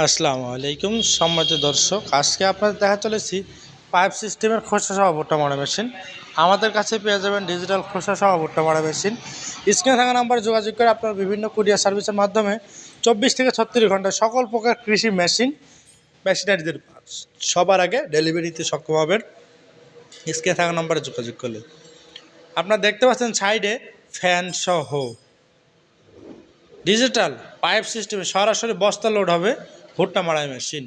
আসসালামু আলাইকুম সম্মানিত দর্শক, আজকে আপনাদের দেখা চলেছি পাইপ সিস্টেমের খোসা সহ ভুট্টা মারা মেশিন। আমাদের কাছে পেয়ে যাবেন ডিজিটাল খোসা সহ ভুট্টা মারা মেশিন। স্ক্রিনে থাকা নাম্বারে যোগাযোগ করে আপনার বিভিন্ন কুরিয়ার সার্ভিসের মাধ্যমে চব্বিশ থেকে ছত্রিশ ঘন্টায় সকল প্রকার কৃষি মেশিন, মেশিনারিদের সবার আগে ডেলিভারিতে সক্ষম হবেন। স্ক্রিনে থাকা নাম্বারে যোগাযোগ করলে। আপনারা দেখতে পাচ্ছেন সাইডে ফ্যান সহ। ডিজিটাল পাইপ সিস্টেমে সরাসরি বস্তা লোড হবে। ভুট্টা মারাই মেশিন।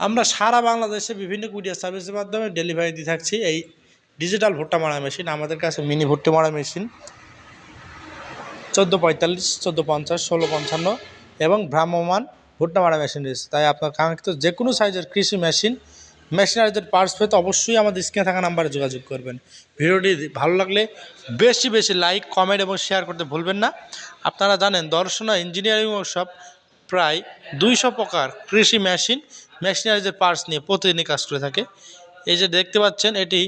আমরা সারা বাংলাদেশে বিভিন্ন কুরিয়ার সার্ভিসের মাধ্যমে ডেলিভারি দিয়ে থাকছি এই ডিজিটাল ভুট্টা মারা মেশিন, আমাদের কাছে মিনি ভুট্টা মারা মেশিন। চোদ্দ পঁয়তাল্লিশ, চোদ্দ পঞ্চাশ, ষোলো পঞ্চান্ন এবং ভ্রাম্যমান ভুট্টা মারা মেশিন রয়েছে। তাই আপনার কাঙ্ক্ষিত যে কোনো সাইজের কৃষি মেশিন মেশিনারিদের পার্টস পেতে অবশ্যই আমাদের স্ক্রিনে থাকা নাম্বারে যোগাযোগ করবেন। ভিডিওটি ভালো লাগলে বেশি বেশি লাইক কমেন্ট এবং শেয়ার করতে ভুলবেন না। আপনারা জানেন দর্শনা ইঞ্জিনিয়ারিং ওয়ার্কশপ প্রায় দুইশো প্রকার কৃষি মেশিন মেশিনারিজের পার্টস নিয়ে প্রতিদিনই কাজ করে থাকে। এই যে দেখতে পাচ্ছেন, এটি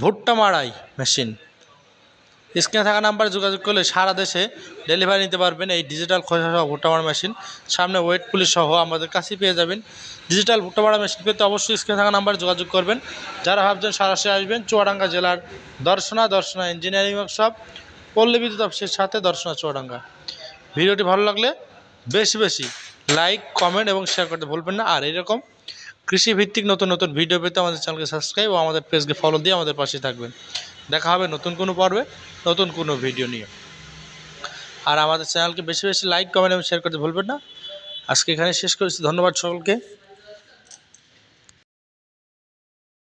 ভুট্টা মারাই মেশিন। স্ক্রিনে থাকা নাম্বারে যোগাযোগ করলে সারা দেশে ডেলিভারি নিতে পারবেন এই ডিজিটাল খোসা সহ ভুট্টা মারা মেশিন। সামনে ওয়েট পুলিশ সহ আমাদের কাছেই পেয়ে যাবেন। ডিজিটাল ভুট্টা মারা মেশিন পেতে অবশ্যই স্ক্রিনে থাকা নাম্বারে যোগাযোগ করবেন। যারা ভাবছেন সরাসরি আসবেন, চুয়াডাঙ্গা জেলার দর্শনা দর্শনা ইঞ্জিনিয়ারিং ওয়ার্কশপ পল্লী বিদ্যুৎ অফিসের সাথে দর্শনা চুয়াডাঙ্গা। ভিডিওটি ভালো লাগলে বেশি বেশি লাইক, কমেন্ট এবং শেয়ার করতে ভুলবেন না। আর এরকম কৃষিভিত্তিক নতুন নতুন ভিডিও পেতে আমাদের চ্যানেলকে সাবস্ক্রাইব ও আমাদের পেজকে ফলো দিয়ে আমাদের পাশে থাকবেন। দেখা হবে নতুন কোনো পর্বে, নতুন কোনো ভিডিও নিয়ে। আর আমাদের চ্যানেলকে বেশি বেশি লাইক, কমেন্ট এবং শেয়ার করতে ভুলবেন না। আজকে এখানে শেষ করেছি। ধন্যবাদ সকলকে।